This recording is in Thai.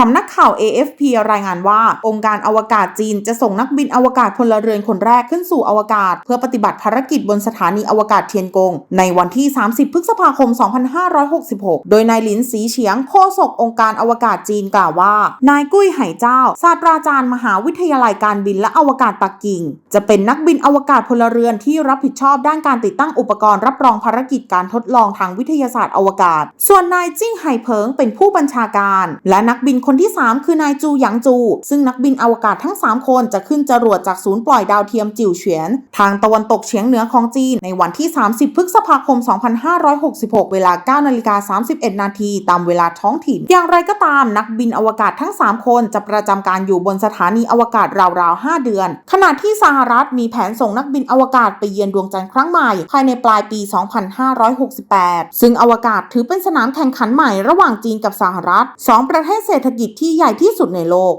สำนักข่าว AFP รายงานว่า องค์การอวกาศจีนจะส่งนักบินอวกาศพลเรือนคนแรกขึ้นสู่อวกาศ เพื่อปฏิบัติภารกิจบนสถานีอวกาศเทียนกง ในวันที่ 30 พฤษภาคม 2566 โดยนายหลินสีเฉียงโฆษกองค์การอวกาศจีนกล่าวว่า นายกุ้ยไห่เจ้า ศาสตราจารย์มหาวิทยาลัยการบินและอวกาศปักกิ่ง จะเป็นนักบินอวกาศพลเรือนที่รับผิดชอบด้านการติดตั้งอุปกรณ์รับรองภารกิจการทดลองทางวิทยาศาสตร์อวกาศ ส่วนนายจิ้งไห่เพิงเป็นผู้บัญชาการ และนักบินคนที่ 3 คือนายจูหยางจู ซึ่งนักบินอวกาศทั้ง 3 คนจะขึ้นจรวดจากศูนย์ปล่อยดาวเทียมจิ๋วเฉียน ทางตะวันตกเฉียงเหนือของจีน ในวันที่ 30 พฤษภาคม 2566 เวลา 9 นาฬิกา 31 นาทีตามเวลาท้องถิ่น อย่างไรก็ตามนักบินอวกาศทั้ง 3 คนจะประจำการอยู่บนสถานีอวกาศราวๆ 5 เดือน ขณะที่สหรัฐมีแผนส่งนักบินอวกาศไปเยือนดวงจันทร์ครั้งใหม่ ภายในปลายปี 2568 ซึ่งอวกาศถือเป็นสนามแข่งขันใหม่ระหว่างจีนกับสหรัฐสองประเทศเศรษฐกิจที่ใหญ่ที่สุดในโลก